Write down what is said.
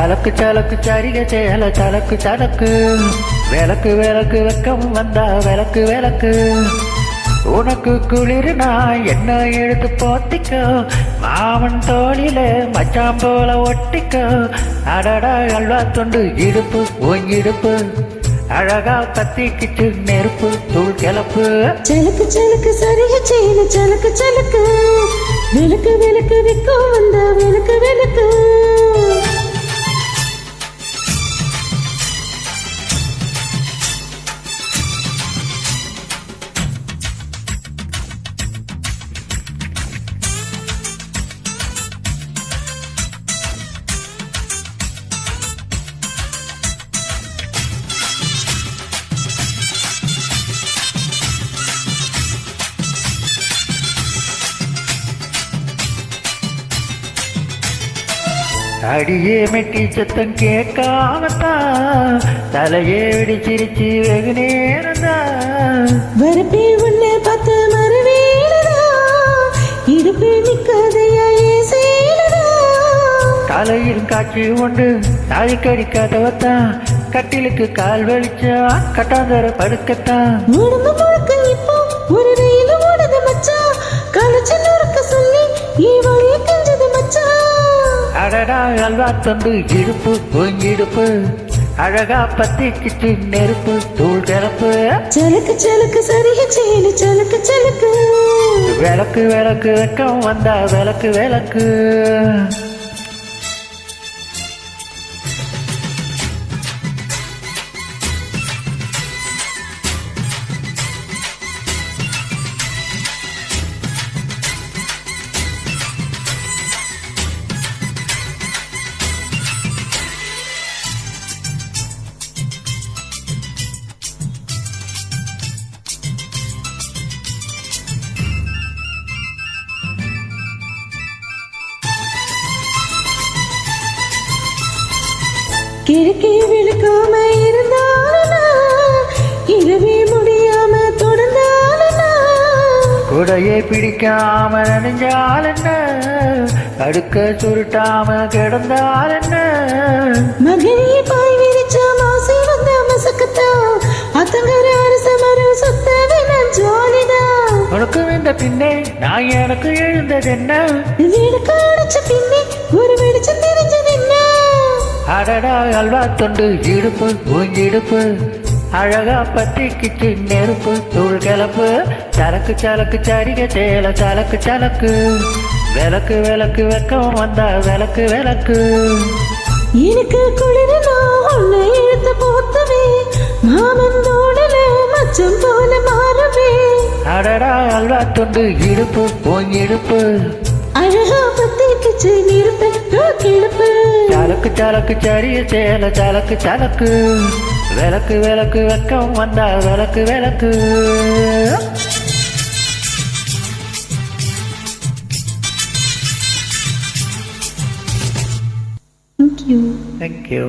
சலக்கு சலக்கு சரிக செயல சலக்கு சலக்கு. விளக்கு விளக்கு வெக்கம் வந்தா விளக்கு விளக்கு. உனக்கு குளிர்னா என்ன எழுத்து போத்திக்கோ? மாமன் தோழில மச்சான் போல ஒட்டிக்கோ. அடடா அல்வா தொண்டு இடுப்பு ஓங்கிடுப்பு அழகா கத்திக்கிட்டு நெருப்பு தூள் கிளப்பு. சலுக்கு சலுக்கு சரிய செய்யு சலுக்கு சலுக்கு. விளக்கு விளக்கு விற்கும் வந்த விளக்கு விளக்கு. அடியே மெட்டி சத்தம் கேட்காமத்தான் தலையே வெடிச்சிருச்சு வெகு நேரம்தான் வரப்பே உன்னை பார்த்து மறுவேடா இடுப்பு நிற்காதையா தலையில் காட்சி உண்டு தாய்க்கடி கதவத்தான் கட்டிலுக்கு கால் வலிச்சா கட்டாந்தர படுக்கத்தான் ஒரு ரயில் ஓடுது மச்சான் களைச்சு நொறுக்க சொல்லி அடடா அல்வா தொண்டு இடுப்பு பொங்கிடுப்பு. அழகா பத்திக்கிட்டு நெருப்பு தூள் கிளப்பு சலக்கு சலக்கு சரிக செய்யல சலக்கு சலக்கு. விளக்கு விளக்கு வெக்கம் வந்தா விளக்கு விளக்கு. கிழக்கே விழுக்காம இருந்தாலனா இரவே முடியாம தொடர்ந்தாலனா குடையை பிடிக்காம நெஞ்சால் என்ன அடுக்க சுருட்டாம கிடந்தால் என்ன மகனிய பாய் விரிச்ச மாசி வந்த மசக்கத்தா அத்தங்கர அரச மரம் சுத்த வேணாம் ஜாலிதா உனக்கு இந்த பின்னே நான் எனக்கு எழுந்தது என்ன வீடுக்கு அடைச்ச பின்னே ஒரு என்ன அடடா அல்வா தொண்டு இடுப்பு ஊஞ்சிடுப்பு அழகா பத்திக்கிச்சு நெருப்பு தூள் கிளப்பு சலக்கு சலக்கு சரிக சேல சலக்கு சலக்கு. விளக்கு விளக்கு வெக்கம் வந்தா விளக்கு விளக்கு. எனக்கு குளிர நான் உன்னை இழுத்து போத்துவே மாமன் தோடல மச்சம் போல மாறுவே அடடா அல்வா தொண்டு இடுப்பு ஊஞ்சிடுப்பு சலக்கு சலக்கு சரிய சேல சலக்கு சலக்கு. விளக்கு விளக்கு வெக்கம் வந்தா விளக்கு விளக்கு. Thank you. தேங்க்யூ